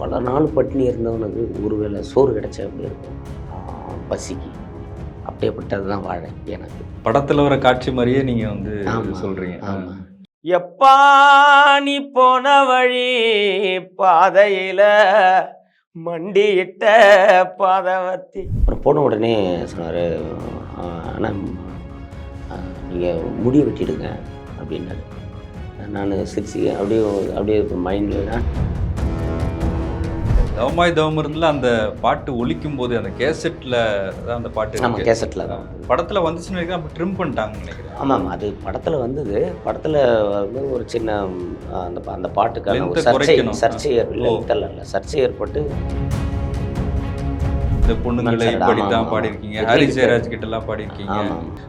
பல நாள் பட்டினி இருந்தவனுக்கு ஒரு வேளை சோறு கிடைச்சா எப்படி இருக்கும். பசிக்கு. அப்படியேப்பட்டது தான் வாழை எனக்கு. படத்துல வர காட்சி மாதிரியே நீங்க வந்து ஆமா, சொல்றீங்க. ஆமா. எப்பா நீ போன வழி பாதையில மண்டியிட்ட பாதவத்தி அப்புறம் போன உடனே சொன்னார் ஆனால் நீங்கள் முடிய வெட்டிடுங்க அப்படின்னாரு. நான் சிரிச்சு அப்படியே அப்படியே மைண்டில் தவமாய் தவம் இருந்துல அந்த பாட்டு ஒலிக்கும் போது அந்த கேசட்ல தான் அந்த பாட்டு இருக்கு. கேசட்டில் தான் படத்துல வந்துச்சுன்னு நினைக்கிறேன் அப்ப ட்ரிம் பண்ணிட்டாங்கன்னு நினைக்கிறேன். ஆமாம் அது படத்தில் வந்தது. படத்தில் வந்து ஒரு சின்ன அந்த அந்த பாட்டுக்கான ஒரு சர்ச்சை. சர்ச்சை இல்லை சர்ச்சை ஏற்பட்டு இந்த பொண்ணுங்களை மன்சரடா, இப்படி ஆமா, தான் ஆமா. பாடியிருக்கீங்க. ஹரி. ஜெயராஜ் கிட்ட எல்லாம் பாடியிருக்கீங்க.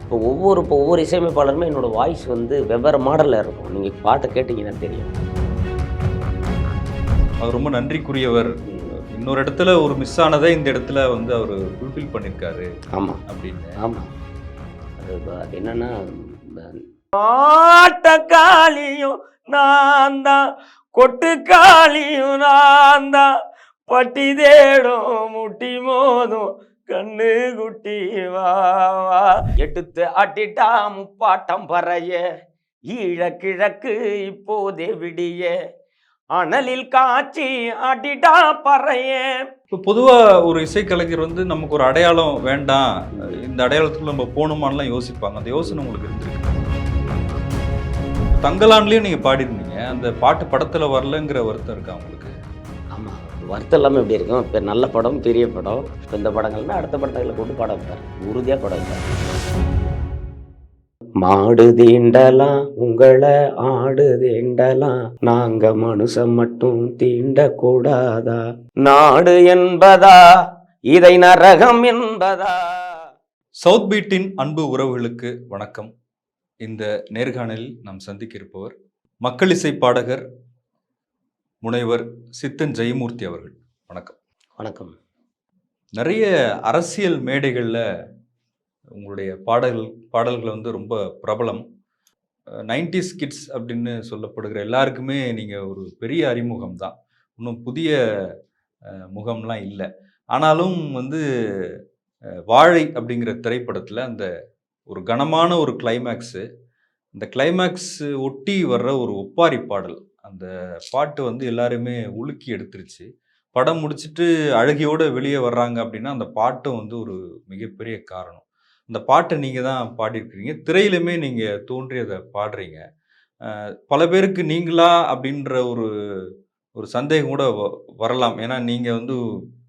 இப்போ ஒவ்வொரு இப்போ ஒவ்வொரு இசையமைப்பாளருமே என்னோட வாய்ஸ் வந்து வெவ்வேறு மாடலில் இருக்கும். நீங்கள் பாட்டை கேட்டிங்கன்னா தெரியும். அவர் ரொம்ப நன்றிக்குரியவர். இன்னொரு இடத்துல ஒரு மிஸ் ஆனதை இந்த இடத்துல வந்து அவர் ஃபுல்ஃபில் பண்ணியிருக்காரு ஆமாம் அப்படின்னு. ஆமாம் அது என்னன்னா இந்த ஆட்டக்காளியும் நான் தான் கொட்டுக்காளியும் நான் தான் பட்டி தேடும் முட்டி மோதும் கண்ணு குட்டி வா வா. எடுத்து அட்டிட்டா முப்பாட்டம் பறைய ஈழ கிழக்கு இப்போதே விடிய அனலில் காய்ச்சி அடிடா பறைய. இப்போ பொதுவா ஒரு இசைக்கலைஞர் வந்து நமக்கு ஒரு அடையாளம் வேண்டாம். இந்த அடையாளத்துக்குள்ள நம்ம போகணுமான்லாம் யோசிப்பாங்க. அந்த யோசனை உங்களுக்கு இருந்திருக்கு? தங்கலான்லயும் நீங்க பாடிருந்தீங்க அந்த பாட்டு படத்துல வரலங்கிற வருத்தம் இருக்கா உங்களுக்கு? ஆமாம் வருத்தம் எல்லாமே எப்படி இருக்கும்? இப்போ நல்ல படம் பெரிய படம். இப்போ இந்த படங்கள்னா அடுத்த படங்களை கொண்டு பாட வைப்பார். உறுதியாக பாட வைப்பார். மாடு தீண்டலாம் உங்களை ஆடு தீண்டலாம் நாங்க மனுஷன் மட்டும் தீண்டக்கூடாதா? நாடு என்பதா இதை நரகம் என்பதா? சவுத் பீட்டின் அன்பு உறவுகளுக்கு வணக்கம். இந்த நேர்காணலில் நாம் சந்திக்க இருப்பவர் மக்கள் இசை பாடகர் முனைவர் சித்தன் ஜெயமூர்த்தி அவர்கள். வணக்கம். வணக்கம். நிறைய அரசியல் மேடைகளில் உங்களுடைய பாடல் பாடல்கள் வந்து ரொம்ப பிரபலம். நைன்டிஸ் கிட்ஸ் அப்படின்னு சொல்லப்படுகிற எல்லாருக்குமே நீங்கள் ஒரு பெரிய அறிமுகம் தான். இன்னும் புதிய முகம்லாம் இல்லை. ஆனாலும் வந்து வாழை அப்படிங்கிற திரைப்படத்தில் அந்த ஒரு கனமான ஒரு கிளைமேக்ஸு அந்த கிளைமேக்ஸ் ஒட்டி வர்ற ஒரு ஒப்பாரி பாடல். அந்த பாட்டு வந்து எல்லாருமே உலுக்கி எடுத்துருச்சு. படம் முடிச்சுட்டு அழகியோடு வெளியே வர்றாங்க அப்படின்னா அந்த பாட்டும் வந்து ஒரு மிகப்பெரிய காரணம். இந்த பாட்டை நீங்கள் தான் பாடியிருக்கிறீங்க. திரையிலுமே நீங்கள் தோன்றி அதை பாடுறீங்க பல பேருக்கு நீங்களா அப்படின்ற ஒரு ஒரு சந்தேகம் கூட வ- வரலாம். ஏன்னா நீங்கள் வந்து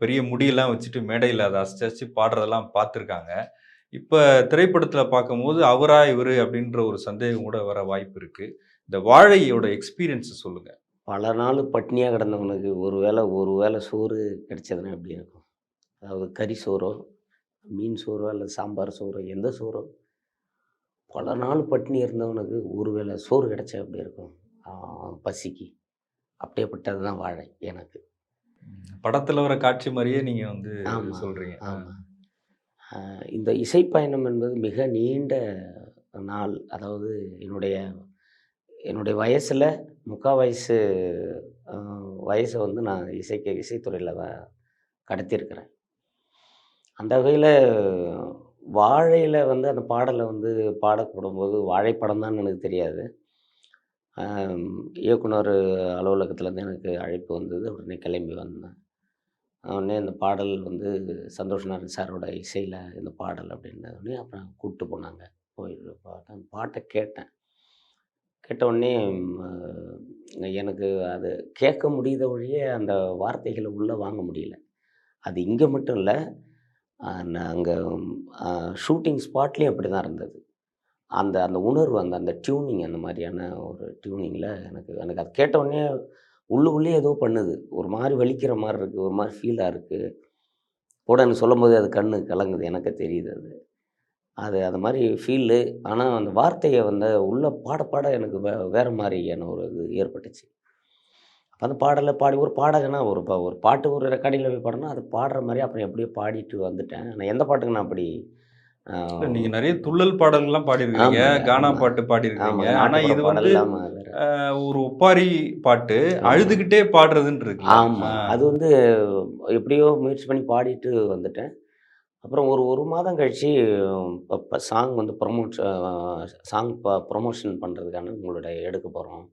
பெரிய முடியெல்லாம் வச்சுட்டு மேடையில் அதை அசிச்சு அசிச்சு பாடுறதெல்லாம் பார்த்துருக்காங்க. இப்போ திரைப்படத்தில் பார்க்கும்போது அவரா இவர் அப்படின்ற ஒரு சந்தேகம் கூட வர வாய்ப்பு இருக்குது இந்த வாழையோட எக்ஸ்பீரியன்ஸை சொல்லுங்கள் பல நாள் பட்னியாக கிடந்தவனுக்கு ஒரு வேளை ஒரு வேளை சோறு கிடைச்சதுன்னா எப்படி இருக்கும்? அதாவது கறி சோறோ மீன் சோறோ அல்லது சாம்பார் சோறோ எந்த சோறோ பல நாள் பட்னி இருந்தவனுக்கு ஒரு வேளை சோறு கிடைச்சா எப்படி இருக்கும்? பசிக்கு. அப்படியேப்பட்டது தான் வாழை எனக்கு. படத்தில் வர காட்சி மாதிரியே நீங்கள் வந்து சொல்கிறீங்க ஆமாம் இந்த இசைப்பயணம் என்பது மிக நீண்ட நாள். அதாவது என்னுடைய என்னுடைய வயசில் முக்கால் வயசு வயசை வந்து நான் இசைக்க இசைத்துறையில் தான் கடத்தியிருக்கிறேன். அந்த வகையில் வாழையில் வந்து அந்த பாடலை வந்து பாடப்படும்போது வாழைப்படம் தான் எனக்கு தெரியாது. இயக்குனர் அலுவலகத்துலேருந்து எனக்கு அழைப்பு வந்தது. உடனே கிளம்பி வந்தேன். உடனே இந்த பாடல் வந்து சந்தோஷ் நாராயண் சாரோட இசையில் இந்த பாடல் அப்படின்னதுடனே அப்புறம் கூப்பிட்டு போனாங்க. போய் பாட்டேன் பாட்டை கேட்டேன். கேட்ட உடனே எனக்கு அது கேட்க முடியுத ஒழிய அந்த வார்த்தைகளை உள்ளே வாங்க முடியல. அது இங்கே மட்டும் இல்லை அங்கே ஷூட்டிங் ஸ்பாட்லேயும் அப்படி தான் இருந்தது. அந்த அந்த உணர்வு அந்த அந்த டியூனிங் அந்த மாதிரியான ஒரு டியூனிங்கில் எனக்கு எனக்கு அது கேட்ட உடனே உள்ளுக்குள்ளே ஏதோ பண்ணுது. ஒரு மாதிரி வலிக்கிற மாதிரி இருக்குது ஒரு மாதிரி ஃபீலாக இருக்குது கூட எனக்கு சொல்லும் போது அது கண்ணு கலங்குது எனக்கு தெரியுது அது. அது அது மாதிரி ஃபீலு ஆனால் அந்த வார்த்தையை வந்து உள்ள பாட பாட எனக்கு வே வேறு மாதிரியான ஒரு இது ஏற்பட்டுச்சு. அந்த பாடலை பாடி ஒரு பாடகனா ஒரு பா ஒரு பாட்டு ஒரு ரெக்கார்டிங்கில் போய் பாடினா அது பாடுற மாதிரி அப்புறம் எப்படியோ பாடிட்டு வந்துட்டேன். ஆனால் எந்த பாட்டுக்கு நான் அப்படி நீங்க நிறைய துள்ளல் பாடல்கள்லாம் பாடியிருக்கீங்க கானா. பாட்டு பாடியிருக்கீங்க ஆனா நாட்டுப்புற இது வந்து ஒரு ஒப்பாரி பாட்டு. அழுதுகிட்டே பாடுறதுன்னு இருக்கு. ஆமாம் அது வந்து எப்படியோ முயற்சி பண்ணி பாடிட்டு வந்துட்டேன். அப்புறம் ஒரு ஒரு மாதம் இப்போ சாங் வந்து ப்ரொமோட் சாங் ப்ரொமோஷன் பண்ணுறதுக்கான உங்களோட எடுக்க போகிறோம்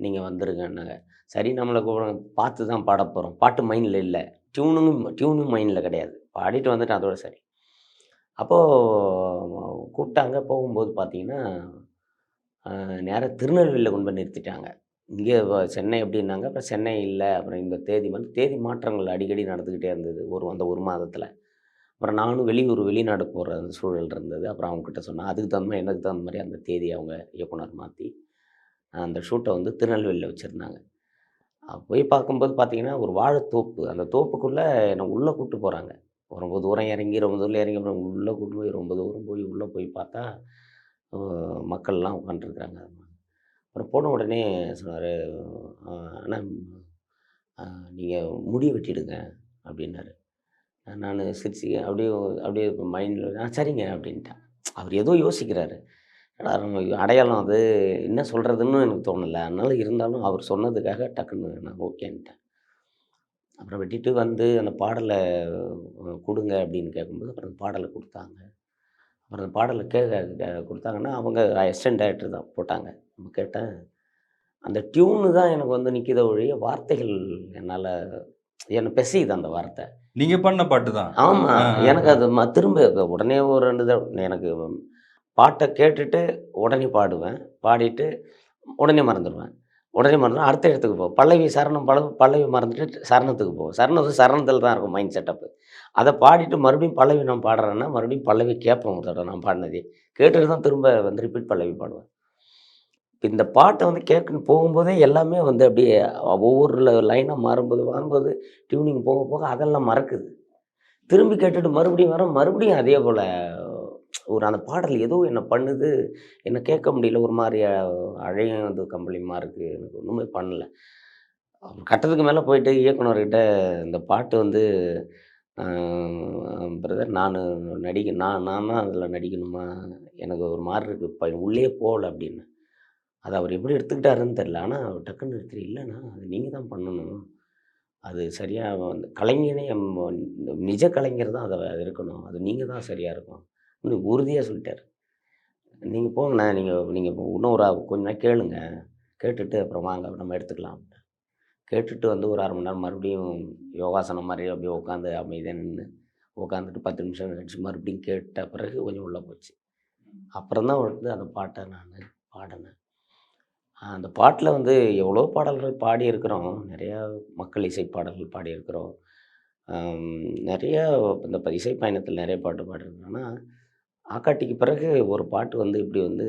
நீங்கள் வந்துருங்கன்னாங்க சரி நம்மளை கூப்பிடுங்க பார்த்து தான் பாட போகிறோம் பாட்டு மைண்டில் இல்லை. டியூனும் டியூனும் மைண்டில் கிடையாது. பாடிட்டு வந்துட்டேன் அதோட சரி. அப்போது கூப்பிட்டாங்க. போகும்போது பார்த்தீங்கன்னா நேராக திருநெல்வேலியில் கொண்டு போய் நிறுத்திட்டாங்க. இங்கே சென்னை எப்படின்னாங்க அப்புறம் சென்னை இல்லை. அப்புறம் இந்த தேதி வந்து தேதி மாற்றங்கள் அடிக்கடி நடந்துக்கிட்டே இருந்தது. ஒரு அந்த ஒரு மாதத்தில். அப்புறம் நானும் வெளியூர் வெளிநாடு போகிற அந்த சூழல் இருந்தது. அப்புறம் அவங்கக்கிட்ட சொன்னேன். அதுக்கு தகுந்த மாதிரி எனக்கு தகுந்த மாதிரி அந்த தேதி அவங்க இயக்குனர் மாற்றி அந்த ஷூட்டை வந்து திருநெல்வேலியில் வச்சுருந்தாங்க. போய் பார்க்கும்போது பார்த்தீங்கன்னா ஒரு வாழைத்தோப்பு. அந்த தோப்புக்குள்ளே என்னை உள்ளே கூப்பிட்டு போகிறாங்க ரொம்ப தூரம் இறங்கி ரொம்ப தூரம் இறங்கி அப்புறம் உள்ளே கூட்டு போய் ரொம்ப தூரம் போய் உள்ளே போய் பார்த்தா மக்கள்லாம் உட்காந்துருக்குறாங்க அப்புறம் போன உடனே சொன்னார் ஆனால் நீங்கள் முடி வெட்டிடுங்க அப்படின்னாரு. நான் சிரிச்சு அப்படியே அப்படியே மைண்டில் ஆ சரிங்க அப்படின்ட்டேன். அவர் ஏதோ யோசிக்கிறாரு. அடையாளம் அது? என்ன சொல்கிறதுன்னு எனக்கு தோணலை. அதனால் இருந்தாலும் அவர் சொன்னதுக்காக டக்குன்னு நான் ஓகேன்ட்டேன். அப்புறம் வெட்டிட்டு வந்து அந்த பாடலை கொடுங்க அப்படின்னு கேட்கும்போது அப்புறம் அந்த பாடலை கொடுத்தாங்க. அப்புறம் அந்த பாடலை கே கே- கொடுத்தாங்கன்னா அவங்க அசிஸ்டன்ட் டைரக்டர் தான் போட்டாங்க. நம்ம கேட்டேன் அந்த டியூனு தான் எனக்கு வந்து நிற்கித ஒழிய வார்த்தைகள் என்னால் என்னை பெசியுது அந்த வார்த்தை. நீங்க பண்ண பாட்டு தான். ஆமாம் எனக்கு அது திரும்ப உடனே ஒரு ரெண்டு தடவை எனக்கு பாட்டை கேட்டுட்டு உடனே பாடுவேன். பாடிட்டு உடனே மறந்துடுவேன். உடனே மறந்துடும் அடுத்த இடத்துக்கு போகும் பல்லவி சரணம் பல பல்லவி மறந்துட்டு சரணத்துக்கு போவோம் சரணம் வந்து சரணத்தில் தான் இருக்கும் மைண்ட் செட்டப்பு அதை பாடிட்டு மறுபடியும் பல்லவி நான் பாடுறேன்னா மறுபடியும் பல்லவி கேட்போம் தோட நான் பாடினதே. கேட்டுட்டு தான் திரும்ப வந்து ரிப்பீட் பல்லவி பாடுவேன். இந்த பாட்டை வந்து கேட்கணும் போகும்போதே எல்லாமே வந்து அப்படியே ஒவ்வொரு லைனாக மாறும்போது மாறும்போது டியூனிங் போக போக அதெல்லாம் மறக்குது. திரும்பி கேட்டுட்டு மறுபடியும் வர மறுபடியும் அதே போல் ஒரு அந்த பாடல் ஏதோ என்ன பண்ணுது என்ன கேட்க முடியல ஒரு மாதிரி அழையும் கம்பளியமாக இருக்குது எனக்கு ஒன்றுமே பண்ணல. கட்டத்துக்கு மேலே போயிட்டு இயக்குனர்கிட்ட இந்த பாட்டு வந்து பிரதர் நான் நடிக்க நான் நான் தான் அதில் நடிக்கணுமா? எனக்கு ஒரு மாதிரி இருக்குது இப்போ உள்ளே போகல அப்படின்னு. அதை அவர் எப்படி எடுத்துக்கிட்டாருன்னு தெரில ஆனால் அவர் டக்குன்னு எடுத்துட்டு இல்லைண்ணா அது நீங்கள் தான் பண்ணணும். அது சரியாக கலைஞனே நிஜ கலைஞர் தான் அதை இருக்கணும். அது நீங்கள் தான் சரியாக இருக்கும் உறுதியாக சொல்லிட்டார். நீங்கள் போங்கண்ணா நீங்கள் நீங்கள் இன்னும் ஒரு கொஞ்ச நேரம் கேளுங்க. கேட்டுட்டு அப்புறம் வாங்க நம்ம எடுத்துக்கலாம் கேட்டுட்டு வந்து ஒரு அரை மணி நேரம் மறுபடியும் யோகாசனம் மாதிரி அப்படியே உட்காந்து அமைதியாக நின்று உட்காந்துட்டு பத்து நிமிஷம் கழிச்சு மறுபடியும் கேட்ட பிறகு கொஞ்சம் உள்ளே போச்சு. அப்புறம் தான் வந்து அந்த பாட்டை நான் பாடினேன். அந்த பாட்டில் வந்து எவ்வளோ பாடல்கள் பாடியிருக்கிறோம். நிறையா மக்கள் இசை பாடல்கள் பாடியிருக்கிறோம். நிறையா நிறைய இந்த இசை பயணத்தில் நிறைய பாட்டு பாடியிருக்கிறோம். ஆனால் ஆக்காட்டிக்கு பிறகு ஒரு பாட்டு வந்து இப்படி வந்து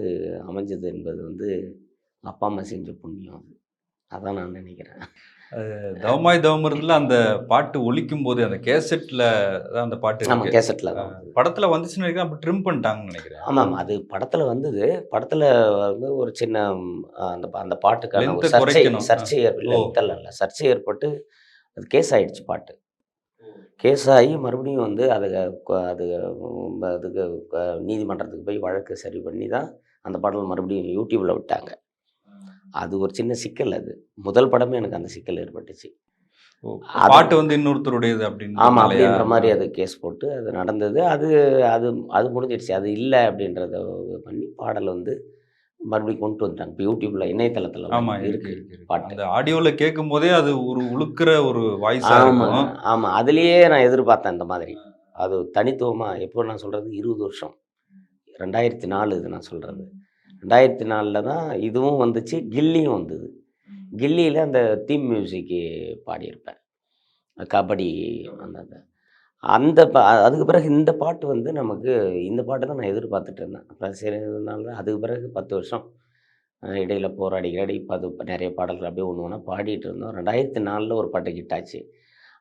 அமைஞ்சது என்பது வந்து அப்பா அம்மா செஞ்ச புண்ணியம் அது. அதான் நான் நினைக்கிறேன். தவமாய் தவமருதுல அந்த பாட்டு ஒலிக்கும் போது அந்த கேசட்ல தான் அந்த பாட்டு ஆமாம் கேசட்டில் தான். படத்துல வந்துச்சுன்னு நினைக்கிறேன். அப்ப ட்ரிம் பண்ணிட்டாங்கன்னு நினைக்கிறேன். ஆமாம் அது படத்தில் வந்தது. படத்தில் வந்து ஒரு சின்ன அந்த அந்த பாட்டுக்கான சர்ச்சை. சர்ச்சை ஏற்ப- ஓ. length எல்லாம் இல்லை சர்ச்சை ஏற்பட்டு அது கேஸ் ஆயிடுச்சு பாட்டு. கேஸ் ஆகி மறுபடியும் வந்து அது அது அதுக்கு நீதிமன்றத்துக்கு போய் வழக்கு சரி பண்ணி தான் அந்த பாடல் மறுபடியும் யூடியூப்பில் விட்டாங்க. அது ஒரு சின்ன சிக்கல் அது. முதல் படமே எனக்கு அந்த சிக்கல் ஏற்பட்டுச்சு. பாட்டு வந்து இன்னொருத்தருடையது அப்படின்னு ஆமாம் அப்படின்ற மாதிரி அது கேஸ் போட்டு அது நடந்தது. அது அது அது முடிஞ்சிடுச்சு. அது இல்லை அப்படின்றத பண்ணி பாடல் வந்து மறுபடியும் கொண்டு வந்துட்டாங்க. இப்போ யூடியூப்பில் இணையதளத்தில் ஆமா இருக்கு இருக்கு இருக்கு, இருக்கு. பாட்டு. அந்த ஆடியோல கேட்கும் போதே அது ஒரு உழுக்கிற ஒரு வாய்ஸா ஆமாம் ஆமாம் அதுலேயே நான் எதிர்பார்த்தேன் இந்த மாதிரி. அது தனித்துவமாக எப்போ நான் சொல்கிறது இருபது வருஷம். ரெண்டாயிரத்தி நாலு இது நான் சொல்கிறது ரெண்டாயிரத்தி நாலில் தான் இதுவும் வந்துச்சு கில்லியும் வந்தது. கில்லியில் அந்த தீம் மியூசிக்கு பாடியிருப்பேன். கபடி அந்த அந்த- பா அதுக்கு பிறகு இந்த பாட்டு வந்து நமக்கு இந்த பாட்டை தான் நான் எதிர்பார்த்துட்டு இருந்தேன் அப்புறம் சரி அதுக்கு பிறகு பத்து வருஷம் இடையில் போராடி கிராடி பது நிறைய பாடல்கள் அப்படியே ஒன்று ஒன்றா பாடிட்டு இருந்தோம். ரெண்டாயிரத்தி நாலில் ஒரு பாட்டு ஹிட் ஆச்சு.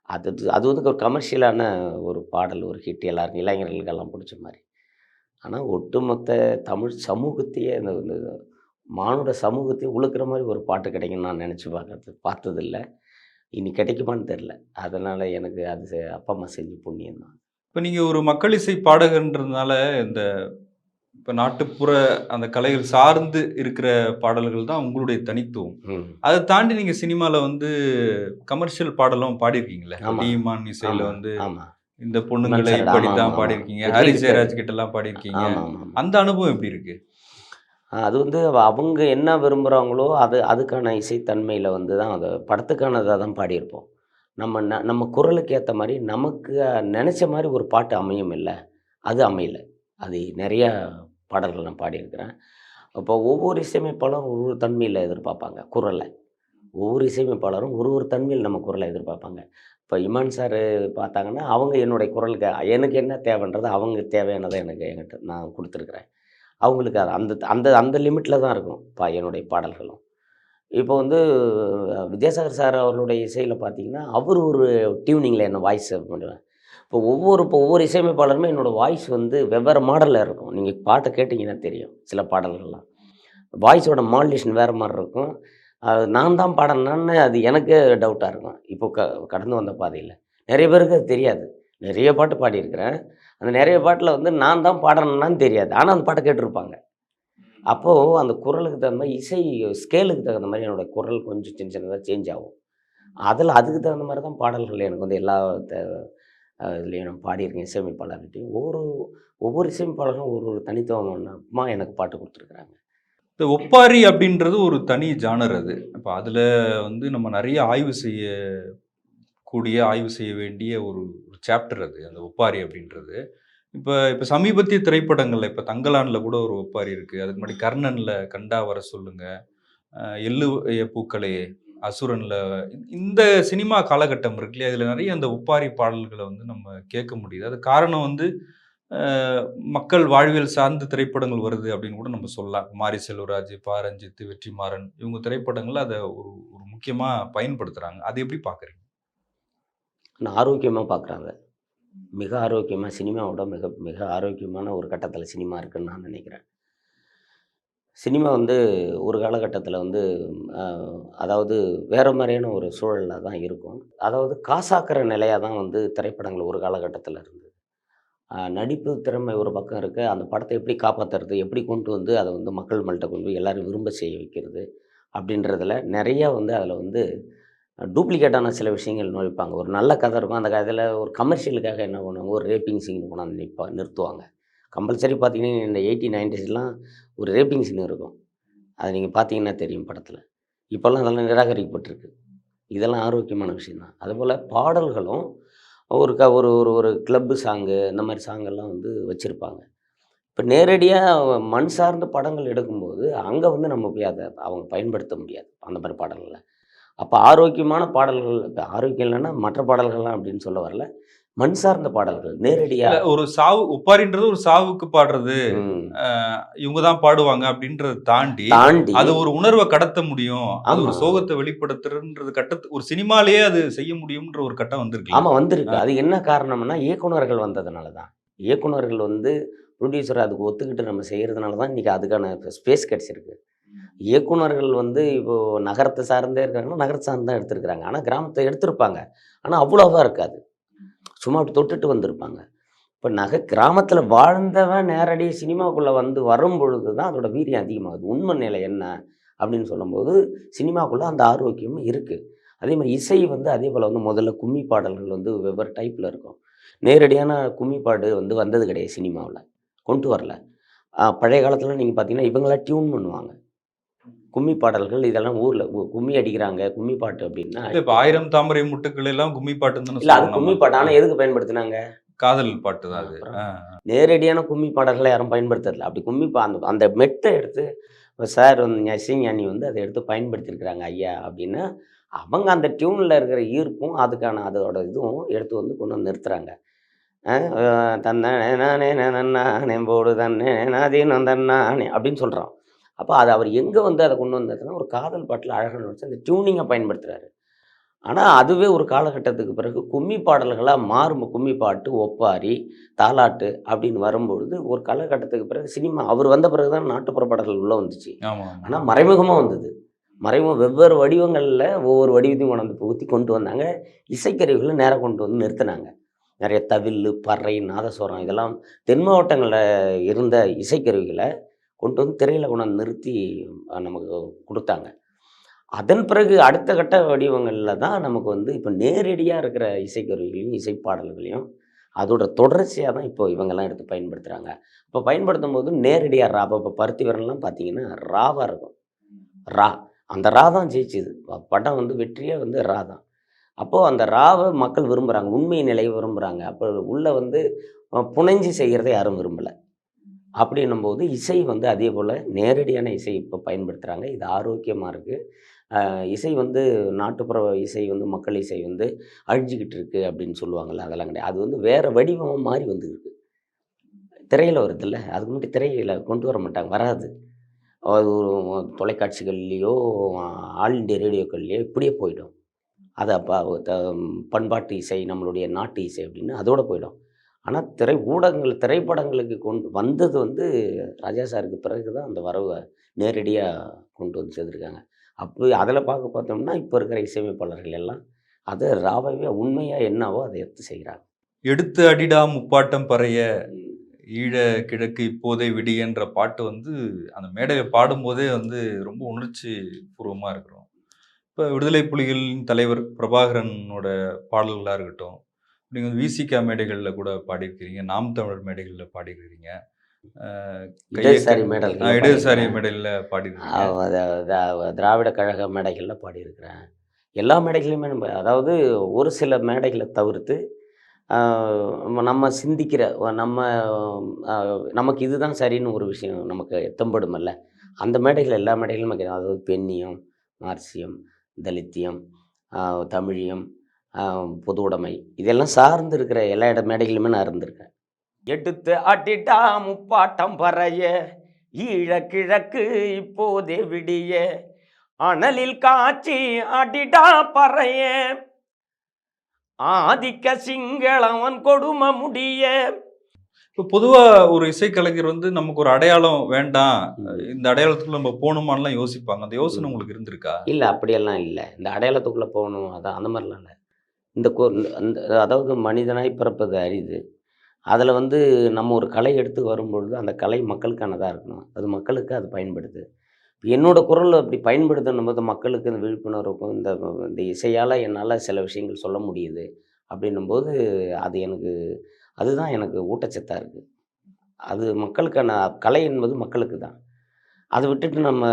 அது அது வந்து ஒரு கமர்ஷியலான ஒரு பாடல் ஒரு ஹிட் எல்லாருக்கும் இளைஞர்களுக்கெல்லாம் பிடிச்ச மாதிரி. ஆனால் ஒட்டுமொத்த தமிழ் சமூகத்தையே இந்த இந்த மானுட சமூகத்தையே உழுக்கிற மாதிரி ஒரு பாட்டு கிடைக்கும்னு நான் நினச்சி பார்க்கறது பார்த்ததில்ல. இனி கிடைக்குமான்னு தெரில அதனால் எனக்கு அது அப்பா அம்மா செஞ்ச புண்ணியம் தான். இப்ப நீங்கள் ஒரு மக்கள் இசை பாடகன்றதுனால இந்த இப்போ நாட்டுப்புற அந்த கலைகள் சார்ந்து இருக்கிற பாடல்கள் தான் உங்களுடைய தனித்துவம். அதை தாண்டி நீங்கள் சினிமாவில் வந்து கமர்ஷியல் பாடலும் பாடியிருக்கீங்களே. டீமான் இசையில் வந்து இந்த பொண்ணுங்களை இப்படித்தான். பாடியிருக்கீங்க. ஹரி ஜெயராஜ் கிட்ட எல்லாம் பாடியிருக்கீங்க. அந்த அனுபவம் எப்படி இருக்கு? அது வந்து அவங்க என்ன விரும்புகிறாங்களோ அது அதுக்கான இசைத்தன்மையில் வந்து தான் அது படத்துக்கானதாக தான் பாடியிருப்போம். நம்ம ந நம்ம குரலுக்கு ஏற்ற மாதிரி நமக்கு நினச்ச மாதிரி ஒரு பாட்டு அமையும் இல்லை அது அமையல. அது நிறையா பாடல்கள் நான் பாடியிருக்கிறேன். அப்போ ஒவ்வொரு இசையமைப்பாளரும் ஒரு ஒரு தன்மையில் எதிர்பார்ப்பாங்க குரலை. ஒவ்வொரு இசையமைப்பாளரும் ஒரு ஒரு தன்மையில் நம்ம குரலை எதிர்பார்ப்பாங்க. இப்போ இமான் சார் பார்த்தாங்கன்னா அவங்க என்னுடைய குரலுக்கு எனக்கு என்ன தேவைன்றது அவங்க தேவையானதை எனக்கு என்கிட்ட நான் கொடுத்துருக்குறேன். அவங்களுக்கு அது அந்த அந்த அந்த லிமிட்டில் தான் இருக்கும் பா என்னுடைய பாடல்களும். இப்போ வந்து வித்யாசாகர் சார் அவர்களுடைய இசையில் பார்த்தீங்கன்னா அவர் ஒரு டியூனிங்கில் என்ன வாய்ஸ் பண்ணுவேன் இப்போ ஒவ்வொரு இப்போ ஒவ்வொரு இசையமைப்பாளருமே என்னோடய வாய்ஸ் வந்து வெவ்வேறு மாடலில் இருக்கும். நீங்கள் பாட்டை கேட்டிங்கன்னா தெரியும் சில பாடல்கள்லாம். வாய்ஸோட மாடுலேஷன் வேறு மாதிரி இருக்கும். அது நான் தான் பாடணுன்னு அது எனக்கு டவுட்டாக இருக்கும். இப்போ க கடந்து வந்த பாதையில். நிறைய பேருக்கு அது தெரியாது. நிறைய பாட்டு பாடியிருக்கிறேன். அந்த நிறைய பாட்டில் வந்து நான் தான் பாடணும்னான்னு தெரியாது. ஆனால் அந்த பாட்டை கேட்டிருப்பாங்க. அப்போது அந்த குரலுக்கு தகுந்த மாதிரி இசை ஸ்கேலுக்கு தகுந்த மாதிரி என்னோடய குரல் கொஞ்சம் சின்ன சின்னதாக சேஞ்ச் ஆகும். அதில் அதுக்கு தகுந்த மாதிரி தான் பாடல்கள் எனக்கு வந்து எல்லா இதுலேயும் நான் பாடியிருக்கேன். இசையமைப்பாளர்கிட்டையும். ஒவ்வொரு ஒவ்வொரு இசையமைப்பாளரும் ஒரு ஒரு தனித்துவமா எனக்கு பாட்டு கொடுத்துருக்குறாங்க. இந்த ஒப்பாரி அப்படின்றது ஒரு தனி ஜானர் அது. இப்போ அதில் வந்து நம்ம நிறைய ஆய்வு செய்ய கூடிய ஆய்வு செய்ய வேண்டிய ஒரு ஒரு சாப்டர் அது அந்த ஒப்பாரி அப்படின்றது. இப்போ இப்போ சமீபத்திய திரைப்படங்களில் இப்போ தங்கலானில் கூட ஒரு ஒப்பாரி இருக்குது அதுக்கு முன்னாடி கர்ணனில் கண்டா வர சொல்லுங்கள் எள்ளு பூக்களே அசுரனில் இந்த சினிமா காலகட்டம் இருக்கு இல்லையா? இதில் நிறைய அந்த ஒப்பாரி பாடல்களை வந்து நம்ம கேட்க முடியுது. அது காரணம் வந்து மக்கள் வாழ்வியல் சார்ந்த திரைப்படங்கள் வருது அப்படின்னு கூட நம்ம சொல்லலாம். மாரி செல்வராஜ் பாரஞ்சித் வெற்றிமாறன் இவங்க திரைப்படங்கள்ல அதை ஒரு ஒரு முக்கியமாக பயன்படுத்துகிறாங்க அது எப்படி பார்க்குறீங்க ஆனால் ஆரோக்கியமாக பார்க்குறாங்க மிக ஆரோக்கியமாக சினிமாவோட மிக மிக ஆரோக்கியமான ஒரு கட்டத்தில் சினிமா இருக்குன்னு நான் நினைக்கிறேன். சினிமா வந்து ஒரு காலகட்டத்தில் வந்து அதாவது வேறு மாதிரியான ஒரு சூழலில் தான் இருக்கும். அதாவது காசாக்கிற நிலையாக தான் வந்து திரைப்படங்கள் ஒரு காலகட்டத்தில் இருந்தது. நடிப்பு திறமை ஒரு பக்கம் இருக்க. அந்த படத்தை எப்படி காப்பாற்றுறது எப்படி கொண்டு வந்து அதை வந்து மக்கள் மல்கிட்ட கொண்டு எல்லோரும் எல்லாரும் விரும்ப செய்ய வைக்கிறது அப்படின்றதுல நிறையா வந்து அதில் வந்து டூப்ளிகேட்டான சில விஷயங்கள் நுழைப்பாங்க ஒரு நல்ல கதை இருக்கும். அந்த கதையில் ஒரு கமர்ஷியலுக்காக என்ன பண்ணுவாங்க? ஒரு ரேப்பிங் சீன் கொண்டாந்து நிற்பா நிறுத்துவாங்க. கம்பல்சரி பார்த்தீங்கன்னா இந்த எயிட்டி நைன்டிஸ்லாம் ஒரு ரேப்பிங் சீன் இருக்கும். அது நீங்கள் பார்த்தீங்கன்னா தெரியும் படத்தில். இப்போல்லாம் அதெல்லாம் நிராகரிக்கப்பட்டிருக்கு. இதெல்லாம் ஆரோக்கியமான விஷயந்தான் அதுபோல் பாடல்களும் ஒரு க ஒரு ஒரு ஒரு கிளப்பு சாங்கு இந்த மாதிரி சாங்கெல்லாம் வந்து வச்சுருப்பாங்க. இப்போ நேரடியாக மண் சார்ந்த படங்கள் எடுக்கும்போது அங்கே வந்து நம்ம போய் அதை அவங்க பயன்படுத்த முடியாது. அந்த மாதிரி பாடல்களை. அப்போ ஆரோக்கியமான பாடல்கள் இப்போ ஆரோக்கியம் இல்லைன்னா மற்ற பாடல்கள்லாம் அப்படின்னு சொல்ல வரல. மண் சார்ந்த பாடல்கள் நேரடியாக ஒரு சாவு ஒப்பாரின்றது ஒரு சாவுக்கு பாடுறது இவங்க தான் பாடுவாங்க அப்படின்றத தாண்டி தாண்டி அது ஒரு உணர்வை கடத்த முடியும். அது ஒரு. சோகத்தை வெளிப்படுத்துறன்றது கட்டத்து ஒரு சினிமாலேயே அது செய்ய முடியும்ன்ற ஒரு கட்டம் வந்திருக்கு. ஆமாம் வந்திருக்கு. அது என்ன காரணம்னா இயக்குனர்கள் வந்ததுனால தான். இயக்குனர்கள் வந்து ப்ரொடியூசர் அதுக்கு ஒத்துக்கிட்டு நம்ம செய்கிறதுனால தான் இன்றைக்கி அதுக்கான ஸ்பேஸ் கிடச்சிருக்கு. இயக்குனர்கள் வந்து இப்போது நகரத்தை சார்ந்தே இருக்காங்கன்னா நகரத்தை சார்ந்து தான் எடுத்திருக்கிறாங்க. ஆனால் கிராமத்தை எடுத்திருப்பாங்க. ஆனால் அவ்வளோவா இருக்காது. சும்மா அப்படி தொட்டுட்டு வந்திருப்பாங்க. இப்போ நகை கிராமத்தில் வாழ்ந்தவன் நேரடி சினிமாக்குள்ளே வந்து வரும் பொழுது தான் அதோட வீரியம் அதிகமாகுது. உண்மை நிலை என்ன அப்படின்னு சொல்லும்போது சினிமாக்குள்ளே அந்த ஆரோக்கியமும் இருக்குது அதே மாதிரி இசை வந்து அதே போல் வந்து முதல்ல கும்மி பாடல்கள் வந்து வெவ்வேறு டைப்பில் இருக்கும். நேரடியான கும்மி பாடு வந்து வந்தது கிடையாது சினிமாவில். கொண்டு வரல. பழைய காலத்தில் நீங்கள் பார்த்தீங்கன்னா இவங்களாம் டியூன் பண்ணுவாங்க. கும்மி பாடல்கள் இதெல்லாம் ஊரில் கும்மி அடிக்கிறாங்க கும்மி பாட்டு அப்படின்னா இப்ப ஆயிரம் தாமரை முட்டுக்கள் எல்லாம் கும்மி பாட்டு இல்லை அது கும்மி பாட்டு ஆனால் எதுக்கு பயன்படுத்தினாங்க காதல் பாட்டு தான் அது. நேரடியான கும்மி பாடல்களை யாரும் பயன்படுத்துறதில்ல அப்படி கும்மி அந்த அந்த மெட்டை எடுத்து சார் வந்து இசைஞானி வந்து அதை எடுத்து பயன்படுத்தியிருக்கிறாங்க ஐயா அப்படின்னா அவங்க அந்த டியூனில் இருக்கிற ஈர்ப்பும் அதுக்கான அதோட இதுவும் எடுத்து வந்து கொண்டு வந்து நிறுத்துறாங்க தன்னே நானே நானே போடு தன்னே நாதீனம் தன்னானே அப்படின்னு சொல்கிறோம் அப்போ அது அவர் எங்கே வந்து அதை கொண்டு வந்தாருன்னா ஒரு காதல் பாட்டில் அழகாக வச்சு அந்த டியூனிங்கை பயன்படுத்துகிறாரு ஆனால் அதுவே ஒரு காலகட்டத்துக்கு பிறகு கும்மி பாடல்களாக மாறும். கும்மி பாட்டு ஒப்பாரி தாலாட்டு அப்படின்னு வரும்பொழுது ஒரு காலகட்டத்துக்கு பிறகு சினிமா அவர் வந்த பிறகு தான் நாட்டுப்புற பாடல்கள் உள்ளே வந்துச்சு. ஆனால் மறைமுகமாக வந்தது. மறைமுகம் வெவ்வேறு வடிவங்களில் ஒவ்வொரு வடிவத்தையும் கொண்டு வந்து புகுத்தி கொண்டு வந்தாங்க. இசைக்கருவிகளை நேராக கொண்டு வந்து நிறுத்தினாங்க. நிறைய தவில் பறை நாதஸ்வரம் இதெல்லாம் தென் மாவட்டங்களில் இருந்த இசைக்கருவிகளை கொண்டு வந்து திரையில் கொண்டு வந்து நிறுத்தி நமக்கு கொடுத்தாங்க. அதன் பிறகு அடுத்த கட்ட வடிவங்களில் தான் நமக்கு வந்து இப்போ நேரடியாக இருக்கிற இசைக்கருவிகளையும் இசைப்பாடல்களையும் அதோட தொடர்ச்சியாக தான் இப்போ இவங்கெல்லாம் எடுத்து பயன்படுத்துகிறாங்க இப்போ பயன்படுத்தும் போது நேரடியாக ரா இப்போ பருத்தி விரல்லாம் பார்த்தீங்கன்னா ராவாக இருக்கும். ரா. அந்த ரா தான் ஜெயிச்சுது. படம் வந்து வெற்றியே வந்து ரா தான். அப்போது அந்த ராவை மக்கள் விரும்புகிறாங்க உண்மை நிலையை விரும்புகிறாங்க அப்போ உள்ளே வந்து புனைஞ்சு செய்கிறத யாரும் விரும்பலை. அப்படின்னும் போது இசை வந்து அதே போல் நேரடியான இசை இப்போ பயன்படுத்துகிறாங்க இது ஆரோக்கியமாக இருக்குது இசை வந்து நாட்டுப்புற இசை வந்து மக்கள் இசை வந்து அழிஞ்சிக்கிட்டு இருக்குது அப்படின்னு சொல்லுவாங்கள்ல அதெல்லாம் கிடையாது. அது வந்து வேறு வடிவமாக மாறி வந்துருக்கு. திரையில் வருதுல்ல அதுக்கு முன்னாடி திரையில் கொண்டு வர மாட்டாங்க வராது. அது ஒரு தொலைக்காட்சிகள்லேயோ ஆல் இண்டியா ரேடியோக்கள்லேயோ இப்படியே போயிடும். அது அப்போ பண்பாட்டு இசை நம்மளுடைய நாட்டு இசை அப்படின்னு அதோட போயிடும். ஆனால் திரை ஊடகங்கள் திரைப்படங்களுக்கு கொண்டு வந்தது வந்து ராஜா சாருக்கு பிறகு தான் அந்த வரவை நேரடியாக கொண்டு வந்து சேர்த்துருக்காங்க. அப்போ அதில் பார்க்க பார்த்தோம்னா இப்போ இருக்கிற இசையமைப்பாளர்கள் எல்லாம் அதை ராவாவே உண்மையாக என்னவோ அதை எடுத்து செய்கிறாங்க எடுத்து அடிடா முப்பாட்டம் பறைய ஈழ கிழக்கு இப்போதே விடியன்ற பாட்டு வந்து அந்த மேடையில் பாடும்போதே வந்து ரொம்ப உணர்ச்சி பூர்வமாக இருக்கிறோம். இப்போ விடுதலை புலிகளின் தலைவர் பிரபாகரனோட பாடல்களாக இருக்கட்டும் நீங்கள் வந்து விசிகா மேடைகளில் கூட பாடியிருக்கிறீங்க. நாம் தமிழர் மேடைகளில் பாடியிருக்கிறீங்க. இடதுசாரி ஆஹ் இடதுசாரி. மேடையில் அத- திராவிட கழக மேடைகளில் பாடியிருக்கிறேன். எல்லா மேடைகளையுமே நம்ம அதாவது ஒரு சில மேடைகளை தவிர்த்து நம்ம- சிந்திக்கிற நம்ம நமக்கு இதுதான் சரின்னு ஒரு விஷயம் நமக்கு எத்தம்படுமல்ல. அந்த மேடைகள் எல்லா மேடைகளும் நமக்கு அதாவது பெண்ணியம் மார்சியம் தலித்தியம் தமிழியம் பொது உடைமை. இதெல்லாம் சார்ந்து இருக்கிற எல்லா இட மேடைகளுமே நான் இருந்திருக்கேன். எடுத்து அடிடா முப்பாட்டம் பறைய ஈழ கிழக்கு இப்போதே விடிய அனலில் காய்ச்சி அடிடா பறைய ஆதிக்க சிங்களவன் கொடுமை முடிய. இப்போ பொதுவாக ஒரு இசைக்கலைஞர் வந்து நமக்கு ஒரு அடையாளம் வேண்டாம். இந்த அடையாளத்துக்குள்ள நம்ம போகணுமான்லாம் யோசிப்பாங்க. அந்த யோசனை. உங்களுக்கு இருந்திருக்கா? இல்லை அப்படியெல்லாம் இல்லை. இந்த அடையாளத்துக்குள்ளே போகணும் அதான் அந்த மாதிரிலாம் இல்லை. இந்த கோ அந்த அதாவது மனிதனாய் பிறப்பது அரிது. அதில் வந்து நம்ம ஒரு கலை எடுத்து வரும்பொழுது அந்த கலை மக்களுக்கானதாக இருக்கணும். அது மக்களுக்கு அது பயன்படுது. என்னோட குரல் அப்படி பயன்படுத்தணும் போது மக்களுக்கு இந்த விழிப்புணர்வுக்கும் இந்த இந்த இசையால் என்னால் சில விஷயங்கள் சொல்ல முடியுது அப்படின்னும்போது அது எனக்கு அதுதான் எனக்கு ஊட்டச்சத்தாக இருக்குது அது மக்களுக்கான கலை என்பது மக்களுக்கு தான். அதை விட்டுட்டு நம்ம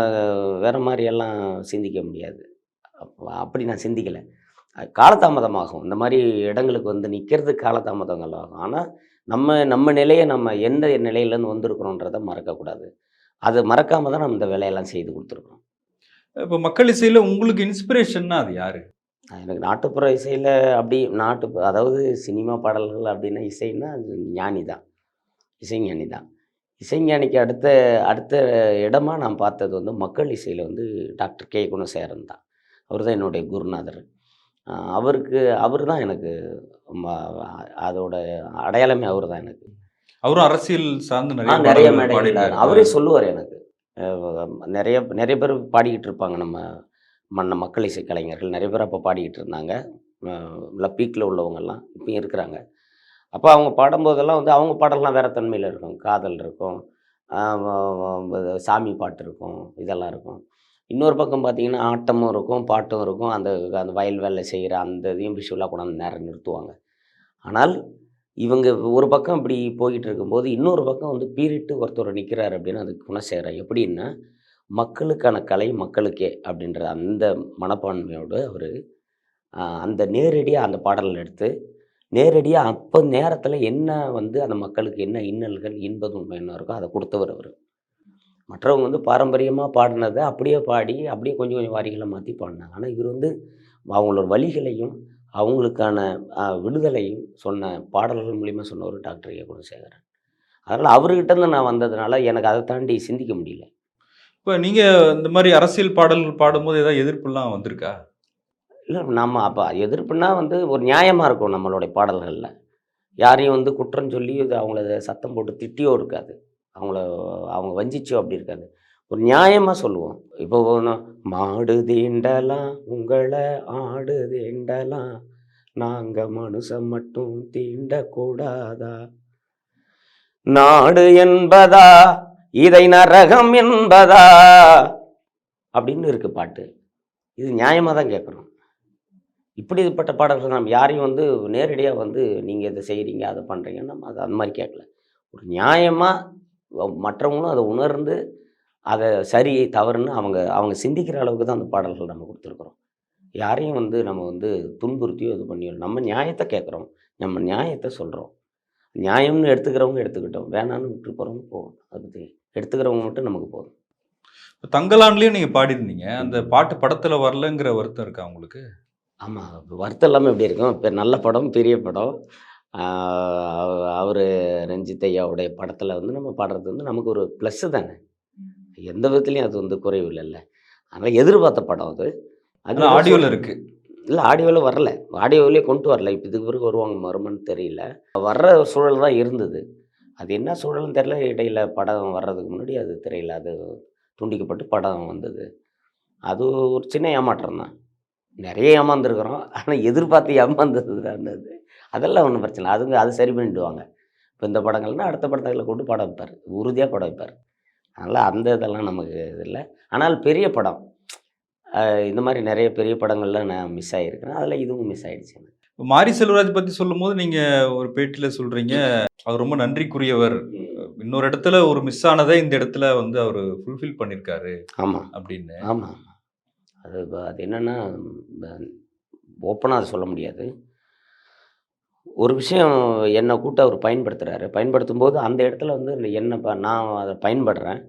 வேறு மாதிரியெல்லாம் சிந்திக்க முடியாது. அப்படி நான் சிந்திக்கலை. காலதாமதமாகும். இந்த மாதிரி இடங்களுக்கு வந்து நிற்கிறதுக்கு காலதாமதங்கள் ஆகும் ஆனால் நம்ம நம்ம நிலையை நம்ம எந்த நிலையிலேருந்து வந்திருக்கிறோன்றதை மறக்கக்கூடாது. அது மறக்காம தான் நம்ம இந்த வேலையெல்லாம் செய்து கொடுத்துருக்கோம். இப்போ மக்கள் இசையில உங்களுக்கு இன்ஸ்பிரேஷன்னா அது யாரு? எனக்கு நாட்டுப்புற இசையில் அப்படி நாட்டு அதாவது சினிமா பாடல்கள் அப்படின்னா இசைன்னா ஞானி தான். இசைஞானி தான். இசைஞானிக்கு அடுத்த அடுத்த இடமா நான் பார்த்தது வந்து மக்கள் இசையில் வந்து டாக்டர் கே குணசேகரன் தான். அவர் தான் என்னுடைய குருநாதர். அவருக்கு அவர் தான் எனக்கு அதோட அடையாளமே அவர் தான் எனக்கு. அவரும் அரசியல் சார்ந்து நிறைய மேடைகள். அவரே சொல்லுவார் எனக்கு. நிறைய நிறைய பேர் பாடிக்கிட்டு இருப்பாங்க நம்ம மன்ன மக்கள் இசை கலைஞர்கள். நிறைய பேர் அப்போ பாடிக்கிட்டு இருந்தாங்க. இல்லை பீக்கில் உள்ளவங்கெல்லாம் இப்பயும் இருக்கிறாங்க. அப்போ அவங்க பாடும்போதெல்லாம் வந்து அவங்க பாடல்லாம் வேறு தன்மையில் இருக்கும். காதல் இருக்கும். சாமி பாட்டு இருக்கும். இதெல்லாம் இருக்கும். இன்னொரு பக்கம் பார்த்தீங்கன்னா ஆட்டமும் இருக்கும் பாட்டும் இருக்கும். அந்த அந்த வயல் வேலை செய்கிற அந்த இதையும் விஷுவலாக கொண்டாந்து நேரம் நிறுத்துவாங்க. ஆனால் இவங்க ஒரு பக்கம் இப்படி போய்கிட்டு இருக்கும்போது இன்னொரு பக்கம் வந்து பீரிட்டு ஒருத்தர் நிற்கிறாரு அப்படின்னு அது குணசேகரன் எப்படின்னா மக்களுக்கான கலை மக்களுக்கே அப்படின்ற அந்த மனப்பான்மையோடு அவர் அந்த நேரடியாக அந்த பாடலில் எடுத்து நேரடியாக அப்போ நேரத்தில் என்ன வந்து அந்த மக்களுக்கு என்ன இன்னல்கள் இன்பதும் என்ன இருக்கோ அதை கொடுத்தவர் அவர். மற்றவங்க வந்து பாரம்பரியமாக பாடினதை அப்படியே பாடி அப்படியே கொஞ்சம் கொஞ்சம் வாரிகளை மாற்றி பாடினாங்க. ஆனால் இவர் வந்து அவங்களோட வழிகளையும் அவங்களுக்கான விடுதலையும் சொன்ன பாடல்கள் மூலிமா சொன்னவர் டாக்டர் ஏ. குணசேகரன். அதனால் அவர்கிட்ட இருந்து நான் வந்ததுனால எனக்கு அதை தாண்டி சிந்திக்க முடியல. இப்போ நீங்க இந்த மாதிரி அரசியல் பாடல்கள் பாடும்போது ஏதாவது எதிர்ப்புலாம் வந்திருக்கா? இல்லை நம்ம அப்போ எதிர்ப்புனா வந்து ஒரு நியாயமாக இருக்கும் நம்மளுடைய பாடல்களில். யாரையும் வந்து குற்றம் சொல்லி இது அவங்கள சத்தம் போட்டு திட்டியோ இருக்காது. அவங்கள அவங்க வஞ்சிச்சோ அப்படி இருக்காது. ஒரு நியாயமாக சொல்லுவோம். இப்போ மாடு தீண்டலாம் உங்களை ஆடு தீண்டலாம் நாங்கள் மனுஷன் மட்டும் தீண்டக்கூடாதா? நாடு என்பதா? இதை நரகம் என்பதா? அப்படின்னு இருக்கு பாட்டு. இது நியாயமாக தான் கேட்குறோம் இப்படிப்பட்ட பாடல்கள் நம்ம யாரையும் வந்து நேரடியாக வந்து நீங்கள் இதை செய்கிறீங்க அதை பண்ணுறீங்க நம்ம அது அந்த மாதிரி கேட்கல. ஒரு நியாயமாக மற்றவங்களும் அதை உணர்ந்து அதை சரி தவறுன்னு அவங்க அவங்க சிந்திக்கிற அளவுக்கு தான் அந்த பாடல்கள் நம்ம கொடுத்துருக்குறோம். யாரையும் வந்து நம்ம வந்து துன்புறுத்தியோ இது பண்ணியோ நம்ம நியாயத்தை கேட்குறோம். நம்ம நியாயத்தை சொல்கிறோம் நியாயம்னு எடுத்துக்கிறவங்க எடுத்துக்கிட்டோம். வேணான்னு விட்டு போகிறவங்க போகும் அதை எடுத்துக்கிறவங்க மட்டும் நமக்கு போதும். இப்ப தங்கலான்லயும் நீங்க பாடியிருந்தீங்க. அந்த பாட்டு படத்துல வரலங்கிற வருத்தம் இருக்கா உங்களுக்கு? ஆமாம் வருத்தம் இல்லாமல் எப்படி இருக்கும்? இப்போ நல்ல படம் பெரிய படம். அவர் ரஞ்சித் ஐயாவுடைய படத்தில் வந்து நம்ம பாடுறது வந்து நமக்கு ஒரு ப்ளஸ்ஸு தானே. எந்த விதத்துலையும் அது வந்து குறைவு இல்லைல்ல. அதனால் எதிர்பார்த்த படம் அது. ஆனா ஆடியோல இருக்கு. இல்லை ஆடியோவில் வரல. ஆடியோவிலே கொண்டு வரல. இப்போ இதுக்கு பிறகு வருவாங்க மறுமன்னு தெரியல. வர்ற சூழல் தான் இருந்தது. அது என்ன சூழல்னு தெரியல. இடையில படம் வர்றதுக்கு முன்னாடி அது தெரியல. அது துண்டிக்கப்பட்டு படம் வந்தது. அது ஒரு சின்ன ஏமாற்றம் தான். நிறைய ஏமாந்துருக்குறோம். ஆனால் எதிர்பார்த்து ஏமாந்தது தான் அது. அதெல்லாம் ஒன்றும் பிரச்சனை அதுங்க அது சரி பண்ணிடுவாங்க. இப்போ இந்த படங்கள்னா அடுத்த படங்களை கொண்டு படம் வைப்பார். உறுதியாக படம் வைப்பார். அதனால் அந்த இதெல்லாம் நமக்கு இது இல்லை. ஆனால் பெரிய படம். இந்த மாதிரி நிறைய பெரிய படங்கள்ல நான் மிஸ் ஆகியிருக்கிறேன் அதில் இதுவும் மிஸ் ஆயிடுச்சு எனக்கு. மாரி செல்வராஜ் பத்தி சொல்லும்போது நீங்க ஒரு பேட்டியில சொல்றீங்க. அவர் ரொம்ப நன்றிக்குரியவர். இன்னொரு இடத்துல ஒரு மிஸ் ஆனதை இந்த இடத்துல வந்து அவர் ஃபுல்ஃபில் பண்ணியிருக்காரு ஆமாம் அப்படின்னு. ஆமாம் அது அது என்னென்னா ஓப்பனாக அதை சொல்ல முடியாது. ஒரு விஷயம் என்னை கூட்ட அவர் பயன்படுத்துகிறாரு பயன்படுத்தும் போது அந்த இடத்துல வந்து என்னை ப நான் அதை பயன்படுறேன்.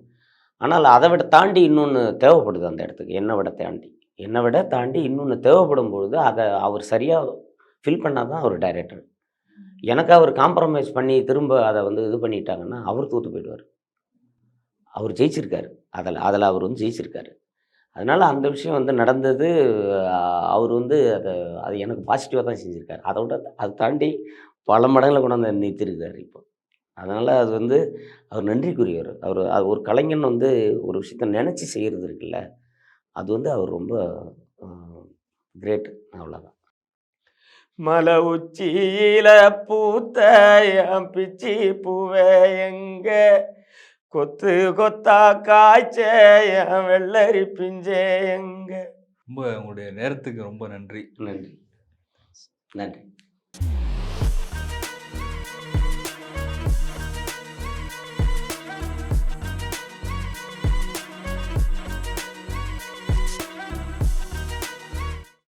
ஆனால் அதை விட தாண்டி இன்னொன்று தேவைப்படுது அந்த இடத்துக்கு. என்னை விட தாண்டி. என்னை விட தாண்டி இன்னொன்று தேவைப்படும் பொழுது அதை அவர் சரியாக ஃபில் பண்ணால் தான் அவர் டைரக்டர் எனக்கு அவர் காம்ப்ரமைஸ் பண்ணி திரும்ப அதை வந்து இது பண்ணிட்டாங்கன்னா அவர் தூத்து போயிடுவார். அவர் ஜெயிச்சிருக்காரு. அதில் அதில் அவர் வந்து ஜெயிச்சிருக்காரு. அதனால் அந்த விஷயம் வந்து நடந்தது. அவர் வந்து அதை அது எனக்கு பாசிட்டிவாக தான் செஞ்சுருக்காரு. அதை விட அதை தாண்டி பல மடங்களை கொண்டாந்து நிறுத்திருக்காரு இப்போ. அதனால் அது வந்து அவர் நன்றிக்குரியவர். அவர் அது ஒரு கலைஞன் வந்து ஒரு விஷயத்த நினச்சி செய்கிறது இருக்குல்ல அது வந்து அவர் ரொம்ப கிரேட் அவ்வளோதான் மலை உச்சியில பூத்த பிச்சி பூவே எங்க? கொத்து கொத்தா காய்ச்ச என் வெள்ளரி பிஞ்சே எங்க? ரொம்ப உங்களுடைய நேரத்துக்கு ரொம்ப நன்றி. நன்றி. நன்றி.